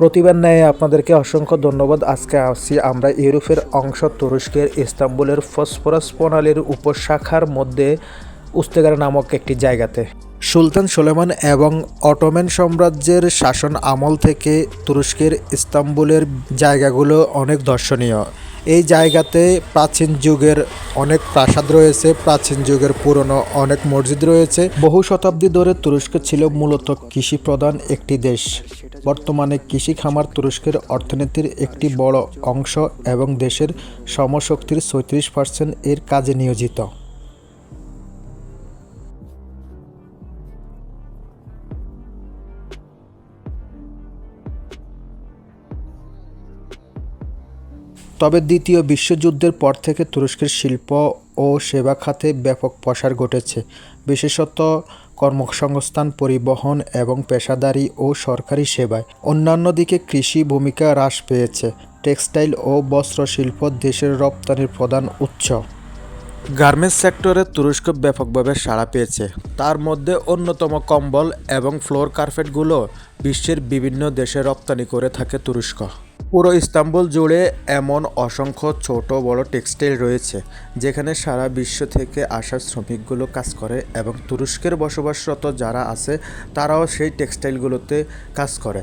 প্রতিবার ন্যায় আপনাদেরকে অসংখ্য ধন্যবাদ। আজকে আসছি আমরা ইউরোপের অংশ তুরস্কের ইস্তাম্বুলের ফসফরাস প্রণালীর উপশাখার মধ্যে উস্তেগার নামক একটি জায়গাতে। সুলতান সুলেমান এবং অটোম্যান সাম্রাজ্যের শাসন আমল থেকে তুরস্কের ইস্তাম্বুলের জায়গাগুলো অনেক দর্শনীয়। এই জায়গাতে প্রাচীন যুগের অনেক প্রাসাদ রয়েছে, প্রাচীন যুগের পুরনো অনেক মসজিদ রয়েছে। বহু শতাব্দী ধরে তুরস্ক ছিল মূলত কৃষি প্রধান একটি দেশ। বর্তমানে কৃষি খামার তুরস্কের অর্থনীতির একটি বড় অংশ এবং দেশের সমশক্তির ছয়ত্রিশ পার্সেন্ট এর কাজে নিয়োজিত। তবে দ্বিতীয় বিশ্বযুদ্ধের পর থেকে তুরস্কের শিল্প ও সেবা খাতে ব্যাপক প্রসার ঘটেছে। বিশেষত কর্মসংস্থান, পরিবহন এবং পেশাদারি ও সরকারি সেবায় অন্যান্য দিকে কৃষি ভূমিকা হ্রাস পেয়েছে। টেক্সটাইল ও বস্ত্র শিল্প দেশের রপ্তানির প্রধান উৎস। গার্মেন্টস সেক্টরে তুরস্ক ব্যাপকভাবে সাড়া পেয়েছে। তার মধ্যে অন্যতম কম্বল এবং ফ্লোর কার্পেটগুলো বিশ্বের বিভিন্ন দেশে রপ্তানি করে থাকে তুরস্ক। পুরো ইস্তাম্বুল জুড়ে এমন অসংখ্য ছোট বড় টেক্সটাইল রয়েছে, যেখানে সারা বিশ্ব থেকে আসা শ্রমিকগুলো কাজ করে এবং তুরস্কের বসবাসরত যারা আছে, তারাও সেই টেক্সটাইলগুলোতে কাজ করে।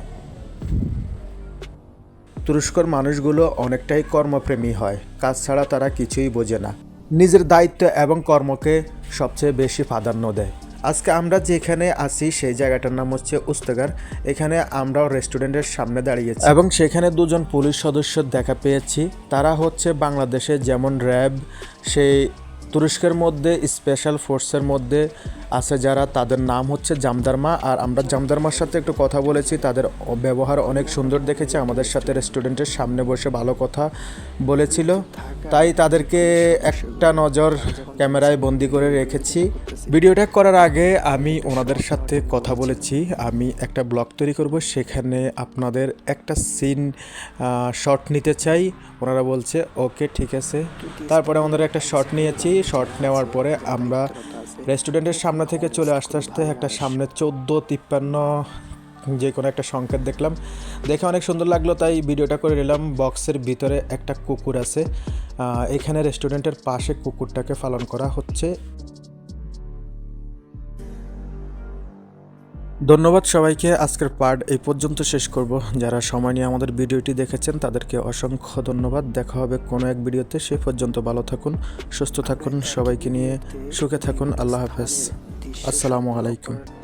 তুরস্কর মানুষগুলো অনেকটাই কর্মপ্রেমী হয়, কাজ ছাড়া তারা কিছুই বোঝে না। নিজের দায়িত্ব এবং কর্মকে সবচেয়ে বেশি প্রাধান্য দেয়। আজকে আমরা যেখানে আছি, সেই জায়গাটার নাম হচ্ছে উস্তেগার। এখানে আমরাও রেস্টুরেন্টের সামনে দাঁড়িয়েছি। এবং সেখানে দুজন পুলিশ সদস্য দেখা পেয়েছি। তারা হচ্ছে বাংলাদেশে যেমন র্যাব, সেই তুরস্কের মধ্যে স্পেশাল ফোর্সের মধ্যে আছে যারা। তাদের নাম হচ্ছে জামদারমা। আর আমরা জামদারমার সাথে একটু কথা বলেছি। তাদের ব্যবহার অনেক সুন্দর দেখেছে। আমাদের সাথে রেস্টুরেন্টের সামনে বসে ভালো কথা বলেছিল। তাই তাদেরকে একটা নজর ক্যামেরায় বন্দি করে রেখেছি। ভিডিওটা করার আগে আমি ওনাদের সাথে কথা বলেছি। আমি একটা ব্লগ তৈরি করব, সেখানে আপনাদের একটা সিন শট নিতে চাই। ওনারা বলছে, ওকে, ঠিক আছে। তারপরে আমাদের একটা শট নিয়েছি। শট নেওয়ার পরে আমরা রেস্টুরেন্টের সামনে থেকে চলে আসতে আসতে একটা সামনে চোদ্দ, তিপ্পান্ন যে কোনো একটা সংকেত দেখলাম। দেখে অনেক সুন্দর লাগল, তাই ভিডিওটা করে নিলাম। বক্সের ভিতরে একটা কুকুর আছে। এখানে রেস্টুরেন্টের পাশে কুকুরটাকে পালন করা হচ্ছে। ধন্যবাদ সবাইকে। আজকের পার্ট এই পর্যন্ত শেষ করব। যারা সময় নিয়ে আমাদের ভিডিওটি দেখেছেন, তাদেরকে অসংখ্য ধন্যবাদ। দেখা হবে কোনো এক ভিডিওতে। সে পর্যন্ত ভালো থাকুন, সুস্থ থাকুন, সবাইকে নিয়ে সুখে থাকুন। আল্লাহ হাফেজ। আসসালামু আলাইকুম।